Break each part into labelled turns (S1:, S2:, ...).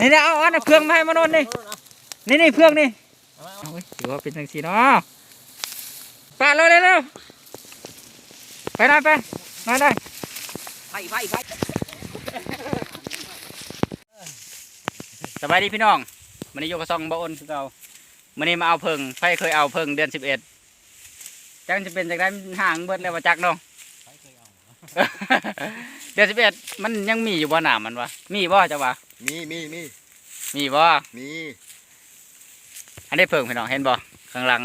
S1: นี่นะเอาอันนะเพื่องมาให้มานนท์นี่นี่นี่เพื่องนี่เอาเว้ยถือว่าเป็นจังสีเนาะไปเร็วเร็วเร็วไปหน่อยไปหน่อยหน่อย
S2: ไผ่ไผ่ไผ่
S1: สบายดีพี่น้องมันนี้โยกกระซองบ่อ้นคือเก่ามันนี้มาเอาเพิงไฟเคยเอาเพิงเดือนสิบเอ็ดจังจะเป็นจากได้ห่างเบิดแล้วว่าจักเนาะเดือนสิบเอ็ดมันยังมีอยู่บ่หนามันวะมีบ่จ้าวะ
S3: มีมีมี
S1: มีบ่
S3: มี
S1: อันนี้เพิงพี่น้องเห็นบ่ข้างหลัง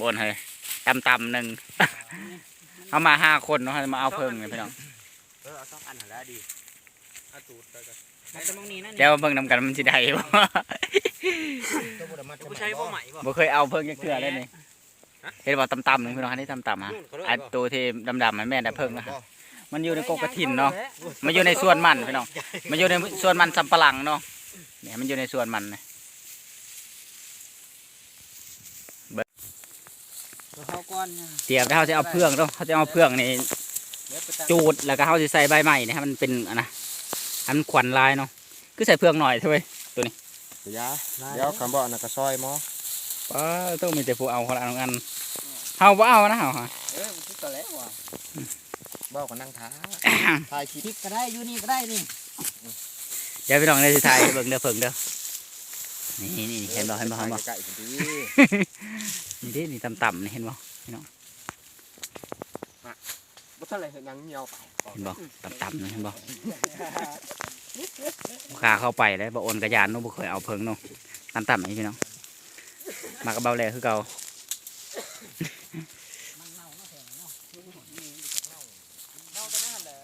S1: บนเลยต่ำต่ำๆหนึ่งเอามาห้าคนเนาะมาเอาเพิงเนี่ยพี่น้อง
S3: เออเอาสองอันหันแล้วดีเอาตูดไปกัน
S2: มันจะมองนี้นั่น
S1: เดี๋ยวเบิ่งนำกันมันสิได้บ่
S3: ตัวบุตรมา
S2: ผู้ใช้บ่ใหม่บ่
S1: บ่เคยเอาเพิงจักเทื่อเลยนี่เห็นบ่ต่ำๆหนึ่งพี่น้องอันนี้ต่ำๆฮะอันตัวที่ดำๆมันแม่นแต่เพิงนะฮะ มันอยู่ในกกกระถินเนาะมันอยู่ในส่วนมันพี่น้องมันอยู่ในส่วนมันสำปะหลังเนาะเนี่ยมันอยู่ในส่วนมันนะ
S2: เขาก่อน
S1: เตรียมแล้วเขาจะเอาเพื่องเนาะเขาจะเอาเพื่องนี่จูดแล้วก็เขาจะใส่ใบไม้นี่ให้มันเป็นอันนะอันมันขวัญลายเนาะคือใส่เพื่องหน่อยเถอะเว้ย
S3: เดี๋ยวเดี๋ยวคำบอกนะกระซอยหมอ
S1: ว้าต้องมีแต่ผู้เอาคนละอันอันเฮาบ่เอานะเฮาฮะ
S2: เออมันคิดก็แล้วว่ะ
S3: บอกกันนั่งท้าถ่ายคลิป
S2: คิดก็ได้อยู่นี่ก็ได้นี่
S1: เดี๋ยวพี่น้องในสุดท้ายเบิ่งเด้อเพิ่งเด้อนี่นี่เห็นบ่เห็นบ่เห็นบ่
S3: ไก่พอดี
S1: นี่ดินี่ต่ำๆนี่เห็นบ่
S3: บ่เท่าไหรเห็นยังเหี่ยวไป
S1: เห็นบ่ต่ำๆนี่เห็นบ่ขาเข้าไปแล้วบ่โอนกระยานเนาะบ่เคยเอาเพิ่งเนาะต่ำๆนี่พี่น้องมากระเบาแลคือเก่า
S2: มันเน่าเนาะแข็งเนาะเน่าแต่นั่นแหละ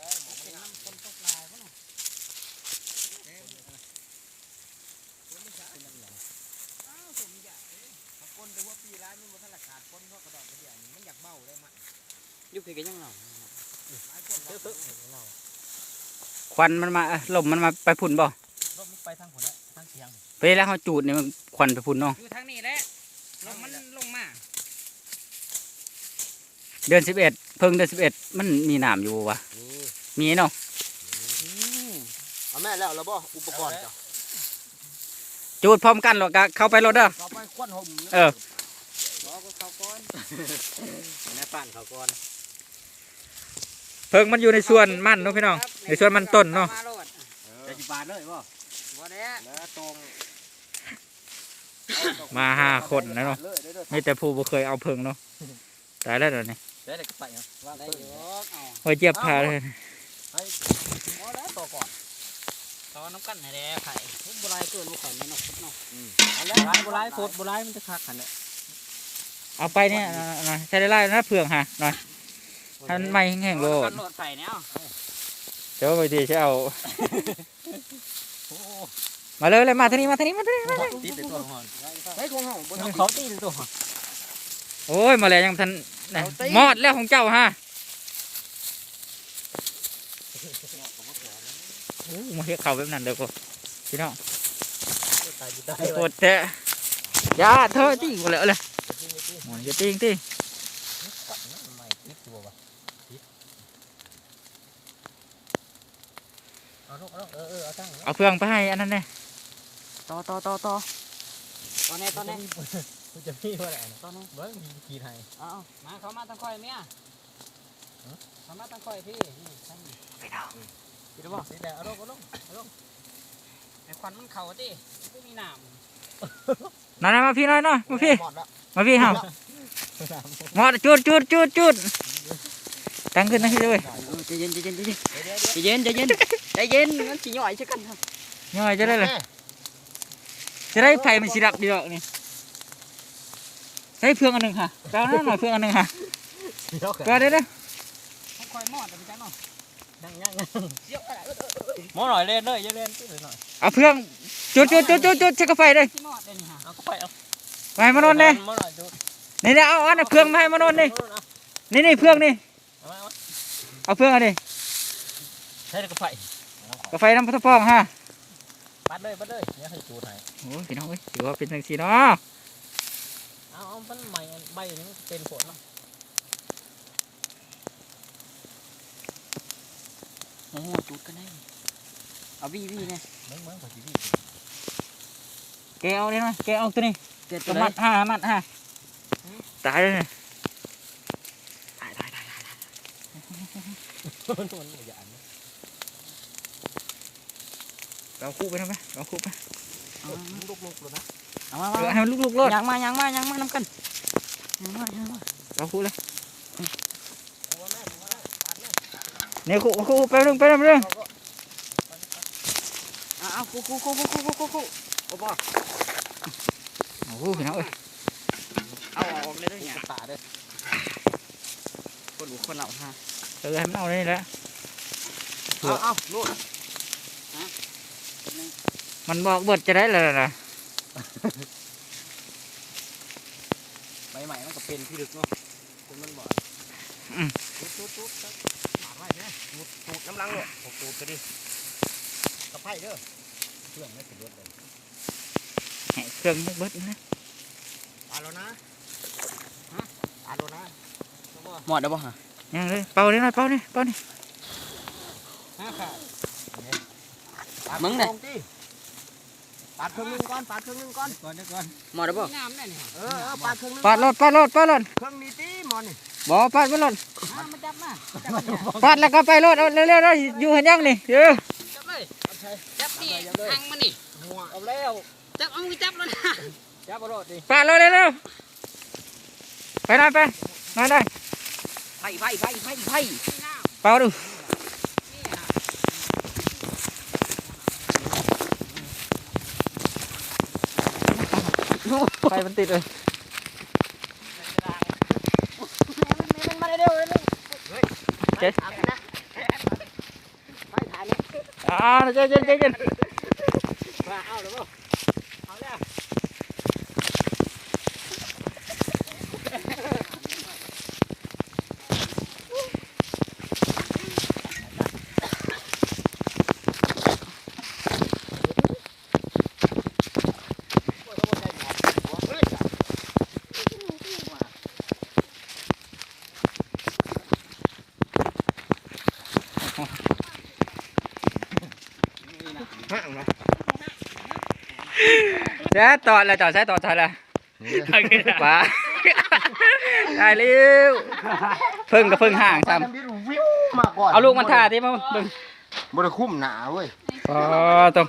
S2: เป็นน้ำคนตกลายเขาเนาะ
S3: คนดูว่าปีร้ายมันบ่ทันละขาดคนก็กระดอกกระเดี่ยนี่มันอยากเบ้าได้มั้ย
S2: ยุคพี่ก็ยังเน่า
S1: ควันมันมาเอ้ยลมมันมาไปพุ่นบ่
S2: รถมันไปทางผลแล้วทางเสียง
S1: ไปแล้วเขาจูดนี่มันควันไปพุ่นเนาะ
S2: อยู่ทางนี้แหละลมมันลงมา
S1: เดือนสิบเอ็ดเพิ่งเดือนสิบเอ็ดมันมีน้ำอยู่วะ
S3: นี่
S1: มีเนาะ
S3: เอาแม่แล้วแล้วบ่อุปกรณ์จ้ะ
S1: จูดพร้อมกันหรอกกะเข้าไปรถเด้อ
S3: ต่อไปควันห่ม
S1: เออ
S2: รอก็เขาก่อนในปั่นเขาก่อน
S1: เพิ่งมันอยู่ในส่วนมันเนาะพี่น้อง ในส่วนมันต้นเนาะ
S2: มาโลด
S3: จะสิบาทเลยบ่
S2: บ่ได้
S3: แล้วตรง
S1: มาห้าคนนะเนาะ
S3: เลยเด้อเด้อ
S1: มีแต่ผู้บ่เคยเอาเพิ่งเนาะตายแล้วเดี๋ยวนี้
S3: ได้ได้ก็ไปเนาะว่า
S2: ได้
S3: เพิ่
S2: อนยู่เอา
S1: โอ้ยเจ็บขาเลย
S2: พอแล้วต่อก่อนต่อน้ำกันให้แด้ไข่บุไรเกินบุข่อยไม่นกเนาะ
S3: อัน
S2: บุ
S3: แร
S2: ไร
S3: ก
S2: บุไรโคตรบุไรมันจะคักขันเลย
S1: เอาไปเนี่ยนะนะใช้ได้ไล่นะเพื่องฮะหน่อย ให้มันไม่แห้งๆโลด
S2: โหลดใส่เนี่ย
S1: เดี๋ยวไปทีจะเอามาเลยเลยมาทางนี้มาทางนี้มาทางนี้มาทางนี้
S2: ตีเป็นตัวหอน
S3: ไอ้ของเฮาบ่ต้อง
S2: เขาตีเป็นตัวหอน
S1: โอ้ยมาแล้วยังทันนะมอดแล้วของเจ้าฮะโอ้มาเฮ็ดเข่าแบบนั้นเดี๋ยวก็พี่น้อง
S2: ตายตาย
S1: โคตรแท้ยาเธอตีกูเลยเอาเลยหมอนจะตีงตี
S2: ไม่ติดตัววะ เอาลูกเอาลูกเออเออเอาตั้ง
S1: เอาเพื่องไปให้อันนั้นแน่
S2: ต่อต่อต่อต่อตอนนี้ตอนนี้
S3: กูจะพี่ว่าอะไร
S2: ตอนนี้
S3: เบิ่งมีกี่ไทย
S2: เอามาเขามาตั้งคอยเมียเขามาตั้งคอยพี่นี่ตั้ง
S1: พี่น้อง
S2: คิดว่าสีแดงเอาลูกเอาลูกเอาลูกไอ้ควันมันเข่าดิไม่มีน้
S1: นั่นๆมาพี่น้อยหน่อยมาพี่
S3: หมดแล้ว
S1: มาพี่เฮาหมอดจุดจุดจุดจุด ตั้งขึ้นตั้งขึ้นเลยำ
S2: ใจเย็นใจเย็นใจเย็นใจเย็นใจเย็นใจเย็นมันสีหน่อยใช่กันครับ
S1: ย่อยจะได้เลยจะได้ไผ่มันสิรับดีดอกนี่ใช้เพื่องอันหนึ่งค่ะแปลหน้าหน่อยเพื่องอันหนึ่งค่ะก็ได้เลย
S2: ต้องคอยมอดแต่ไม่ใช่เนาะ
S3: ยังยังยัง
S2: เดี๋ยวอะไร
S3: หมอหน่อยเล่นเลยอย่า เอา
S1: เพื่อง
S2: อัน
S1: นี้ใช้
S3: ก็ไป
S1: กาแฟน้ำพัทฟองฮะ
S3: ปัดเลยปัดเลยเนี่ยให้จูดให้
S1: โอ้ยพี่น้องเอ้ยถือว่าเป็นจังสีเนาะ
S3: เอาเอามันใหม่ใบนี้มันเป็นผลเนาะ
S2: โอ้โหจุดกันได้เอาบี้บี้เนี่ย
S3: เหมือนเหมือนกับทีวี
S1: แกเอานี่หน่อยแกเอาตัวนี้
S2: เจ็ด
S1: ตั
S2: ตัวว
S1: มั
S2: มั
S1: ด
S2: ด
S1: ห้ามัดห้าตายเลยเนี่ย
S3: มันหยาด
S1: เราคู่ไปทำไมเราคู่ไป
S3: ลูกลูกเลยนะ
S2: เอามา
S1: ให้มันลูกๆเลย
S2: ยังมายังมายังมาน้ำกันยังมายังมา
S1: เราคู่เลยเนี่ยคู่คู่ไปเรื่องไปเรื่องเรื่อง
S2: เอาคู่คู่คู่คู่คู่คู่คู่โอ้โห
S1: โอ้โหเห็นแล้วเลย
S2: เอาออกเลยด้วยเนี่ย
S3: ตาด้วย
S2: คนหูคนเหล่าฮะ
S1: เออให้มันเอาเลยนี่แหละ
S3: เอาเอาลูก
S1: มันบอกเบิดจะได้เลยนะ
S3: ใบใหม่มันก็เป็นพี่ดึกเนาะคุณมันบ่อยตุ๊ดตุ๊ดตุ๊ดหมาไว้เนี่ยมุดตูดน้ำลังเลยหกตูดก็ดิกระไพ่เด้อเครื่องไม่ติดรถเลย
S1: ให้เครื่องมันเบิดนะ
S3: ตาแล้วนะฮะตาแล้วนะ
S2: หมดแล้วบ่ฮะ
S1: ยังเลยเป่าเลยหน่อยเป่านี่เป่านี่
S3: ฮะค่ะ
S2: มึงเนี่ย
S3: ปาดเครื่องนึงก่อนปาดเครื่องนึงก่อนก่อนเดี๋ยวก่อน
S2: หมดแล้วบ่
S3: เออเออปาดเครื่องนึง
S1: ปาดรถปาดรถปาดรถ
S3: เครื่องนี้ตีหมอนนี่
S1: บ่ปาดไปรถ
S2: มาจับมา
S1: ปาดแล้วก็ไปรถเอาเร็วๆเลยอยู่เห็นยังนี่เออ
S2: จับเลยจับนี่ทางมันนี่
S3: หัว
S2: เอาแล้วจับเอามือจับแล้วนะ
S3: จับเอารถดิ
S1: ปาดรถเร็วๆไปหน่อยไปหน่อยได้
S2: ไผ่ไผ่ไผ่ไผ่ไผ่
S1: เปล่าดูไฟมันติดเลย
S2: เจ๊อ่า
S1: เจ๊เจ๊เจ๊เจ๊
S2: มาเอาหรือเปล่า
S1: เจ๊ต่อเลยต่อใช้ต่อถอยเลยป้าได้เร็วเพิ่งกับเพิ่งห่างซ้
S3: วิวมาก่อนำ
S1: เอาลูกมันท่าที่มาเบิ่ง
S3: บริคุ้มหนาเว้ย
S1: อ๋อตรง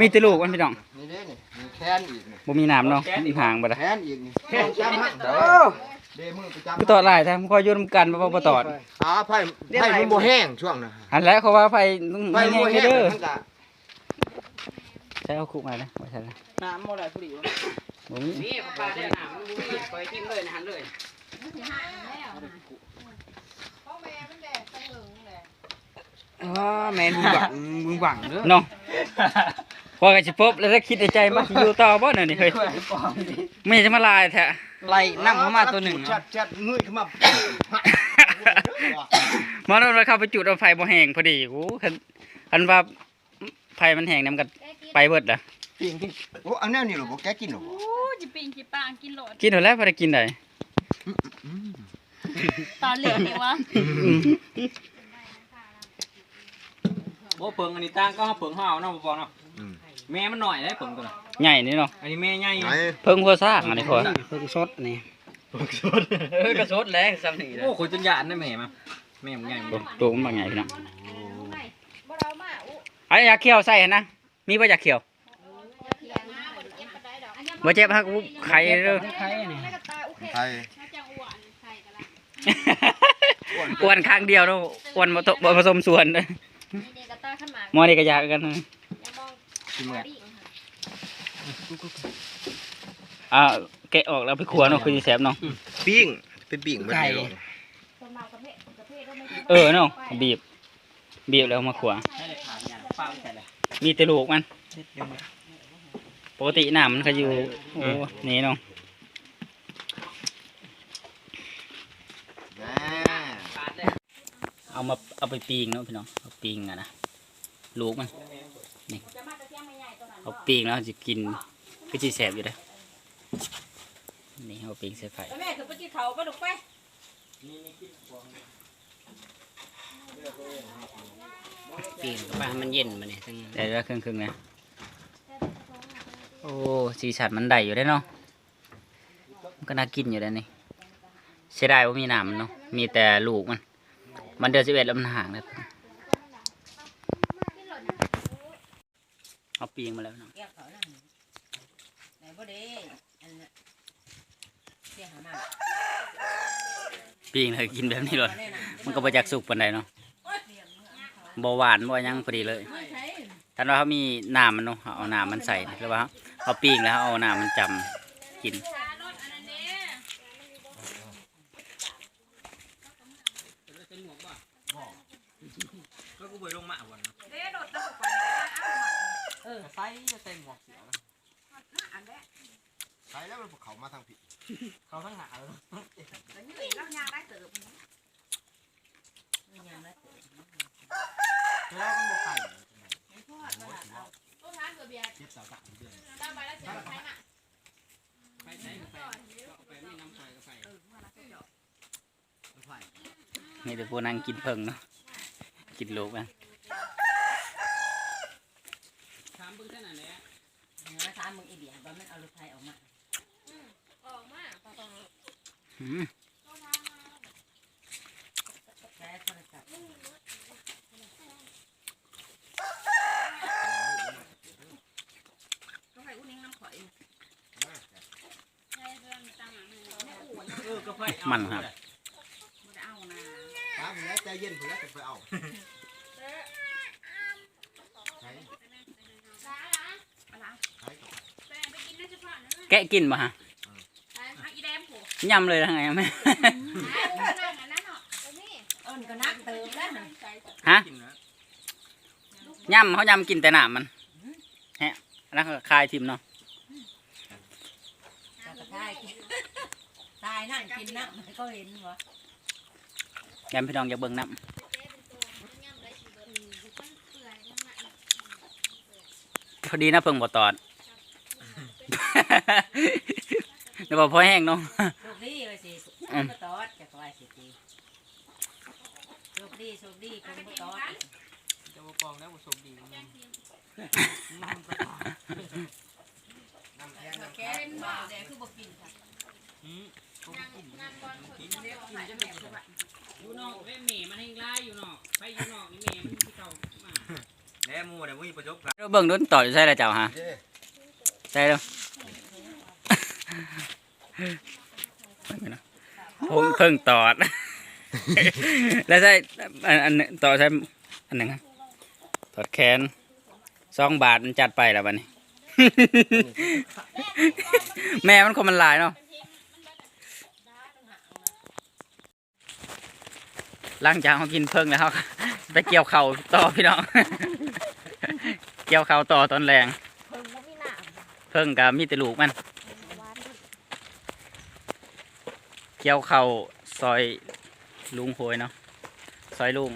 S1: มีแต่ลูกมันพี่น้อง
S3: นี่เด้นี่มีแค้นอีกนี่
S1: บ่มีน้ำเนาะห่างบ่ได้
S3: แค้นอีกนี่แค้นจำฮะเด้อเด้มือไปจำ
S1: คือต่อหลายแท้มันคอยอยุ่นำกันบ่บ่ตอด
S3: อ่าไผ่ไผ่มันบ่แห้งช่วงน่ะ
S1: อันแล้วเขาว่าไฟต้อง
S3: ไผ่
S1: แห้
S3: มันบ่
S1: ง
S3: แห้ง
S1: เด้อ
S3: มันก็
S1: ใช้เอาคุกมาเลยว่าใช่เลย
S2: น้ำหมดแล้วพอดี
S1: บ่มี
S2: นี่ปลาได้น้ำมันมีปล่อยทิ้งเลยนะหันเลย
S3: อ๋อแม่นมึงหวังมึงหวังเด้อ
S1: เนาะพอกันสิปุ๊บแล้วถ้าคิดในใจว่าสิอยู่ต่อบ่เนี่ยนี่เฮ้ยไม่จะมาลายแท้
S2: ไล่น้ำเข้ามาตัวหนึ่ง
S3: ชัดชัดเงยขึ้นมา
S1: มาโดนว่าเข้าไปจุดเอาไฟบ่แห้งพอดีโอ้คันคันว่าไฟมันแห้งนำกัน ไปเบิดล่ะ
S3: ปิงกินโอ้อันนี้นี่หรอบ่แกกินหรอ
S4: โอ้จะปิงกี่ปางกินโหลด
S1: กินหมดแล้วพอได้กินได้
S4: ตอนเหลือนี่วะ
S1: อืม
S2: โอ้เพิงอันนี้ตั้งก็เพิงห่าวเนาะบ่เนาะแม่มันหน่อยได้เพิงตัว
S1: ใหญ่นี่เนาะ
S2: อันนี้แม่ใหญ่
S3: ไหน
S1: เพิ่งพอสร้างอันนี้พอ
S2: เพิงสดนี่
S1: เออกระสดแล้วซ้ำนี่
S2: โอ้คนจนหยาดได้แม่มาแม่มันใหญ่
S1: ตัวตัวมันบางใหญ่พี่น้องไอ้อยากเคี่ยวใส่หั่นนะ มีบ่อยากเคี่ยวบ่เจ็บฮักไข่เด้อ
S2: ไข่นี่
S3: ไทย
S1: อ้วนข้างเดียวเนาะอ้วนบ่ตบ่ผสมส่วนเด้อหมอนี่ก็อยากกันนะอ่าแกะออกแล้วไปขัวเนาะคือสิแซ่บเนาะ
S3: ปิ้งเป็นปิ้งไก่
S1: เออเนาะบีบ บีบแล้วเอามาขัว มีแต่ลูกมัน ปกติน้ำมันก็อยู่โอ้นี่เนาะ
S3: อ่า
S1: เอามาเอาไปปิ้งเนาะพี่น้องเอาปิ้งอะนะลูกมันนี่เอาปิ้งแล้วจะกินก็จะแสบอยู่เลยนี่เอาปิ้งใส่ไฟ
S4: แม่คือไปกินเขาไปลูกไป
S2: ปีนกับปลามันเย็นมาเนี่ยทั้ง
S1: แต่ละครึ่งครึ่งๆนะ โอ้สีสันมันได้อยู่ได้เนาะมันก็น่ากินอยู่ได้นี่เสียดายว่ามีหนามมันเนาะมีแต่ลูกมัน มันเดือนสิบเอ็ดแล้วมันห่างเลยเอาปีงมาแล้วเนาะ
S5: แยกเขานั่นไหนบ่ได้อันน่ะเสียหามา
S1: ปีงเลยกินแบบนี้เลย
S5: อันนี้น่ะ
S1: มันก็บ่จากสุกปานใดเนาะ บ่หวานบ่หยังพอดีเลยท่านว่าเขามีน้ำมันเนาะเอาน้ำมันใส่แล้วว่าเขาปีงแล้วเอาน้ำมันจำกิน
S2: เป็นหมวกบ่ก็กูไปลงมาวัน
S3: เออไซจะเต็มหมวกเสียวนะใส่แล้วมันเขามาทางผิด เขาทั้งหาเลย
S5: นี่ยังได้เติบ
S3: แล้วมันบอกไข่
S4: ต้นทานกับเบียร์
S3: เจ็บสาวสามเดือน
S4: ตามไปแล้วเสียใครมา
S2: ไปใช้ไปไปไม่น้ำไฟก็ไฟ
S1: นี่เด็กพวกนั่งกินเพิ่งเนาะกินลูกอะ
S2: ถามเบิ่งเท่านั้นแหละ
S5: มาถามมึงอีเดียว่ามันเอารถไฟออกมา
S4: ออกมา
S1: อืม
S5: ใช้โทรศัพท์
S4: ต้องให้อุ้นิ่งน้ำข่อย
S2: เออก็ไฟ
S1: มันครับ
S4: ไม่ได้เอานะ
S3: ตามแล้วใจเย็นผมแล้วจะไปเอาใช้
S4: ล้างล้างล้าง
S3: ใช้กับ
S4: แป้งไปกินได้เฉพาะนะ
S1: แกะกินมาฮะ
S4: ไปหาอีแดมผูก
S1: ยำเลยทางไงแม่
S4: นั่งอันนั้นเนาะนี่
S5: เอิ้นก็นักเติมแล้วน่ะ
S1: ฮะ
S2: กินนะ
S1: ยำเขายำกินแต่หนามมันฮะอันนั้นก็คายทิมเนาะ
S5: จะกระทายกินตายนั่งกินน้ำมันก็เห็นวะ
S1: ยำพี่น้องอย่าเบิ่งน้ำพอดีนะเพิ่งบ่ตอดเดี๋ยวบอกพอแห้งเนาะ
S5: โชคดีเลยสิ
S1: อืม
S5: ก็ตอดจะกวายสิทีโชคดีโชคดีคงบ่ตอด
S2: จะมาปองแล้วมาชมดีมันน้ำไปก่อน
S3: น้ำแข็งน้ำ
S4: แก
S3: แข็ง
S4: เป็นบ่าวแต่คือบ่กินค่ะ
S2: อืม
S4: งานอลคนเดียวใส่จะแบบว่า
S2: อยู่นอกแม่เมย์มันให้ไล่อยู่นอกไปอยู่นอกนี่เมย์มันที่เก่ามา
S6: แล้วมูเดี๋ยวมึงประจบกัน
S1: เบิ่งโดนต่อยใช่แล้วเจ้าฮะใช่แล้วเพิ่งเพิ่งตอด แล้วใช่อันอันนึงต่อใช่อันหนึ่งอะตอดแขนสองบาทมันจัดไปแล้วบัดนี้ แม่มันคนมันลายเนาะ หลังจากเขากินเพิ่งแล้วเขาก็ไปเกี่ยวเข่าวต่อพี่น้อง เกี่ยวเข่าวต่อตอนแรง
S4: เพิ่งบ่มีหน้า
S1: เพิ่งกับมีแต่ลูกมัน เกี่ยวเข่าวซอยลุงโหยเนาะซอยลุง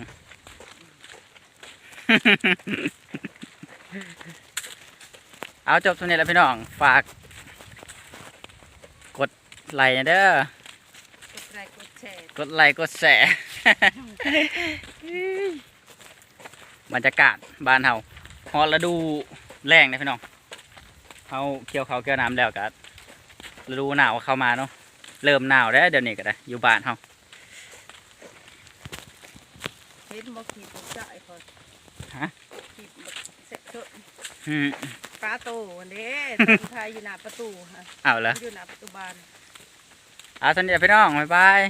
S1: เอาจบตรงนี้แล้วพี่น้อง ฝาก กดไลค์นะเด้อ
S4: กดไลค์กดแชร์
S1: กดไลค์กดแชร์ บรรยากาศบ้านเฮาฮอดฤดูแรงนะพี่น้องเฮาเกี่ยวเขาวเกี่ยวน้ำแล้วก็ฤดูหนาวเข้ามาเนาะเริ่มหนาวแล้วเดี๋ยวนี้ก็ได้อยู่บ้านเฮา
S4: เห็นบ่ขีดบ่จ่ายคน
S1: ฮะ
S4: ขีดบ่เสร็จเถอะ
S1: อืม
S4: ปลาโตเด้ตอนไทยอยู่หน้าประตูค่ะ
S1: เอาละ
S4: อยู่หน้าประตูบ้าน
S1: เอาสวัสดีพี่น้องบ๊ายบาย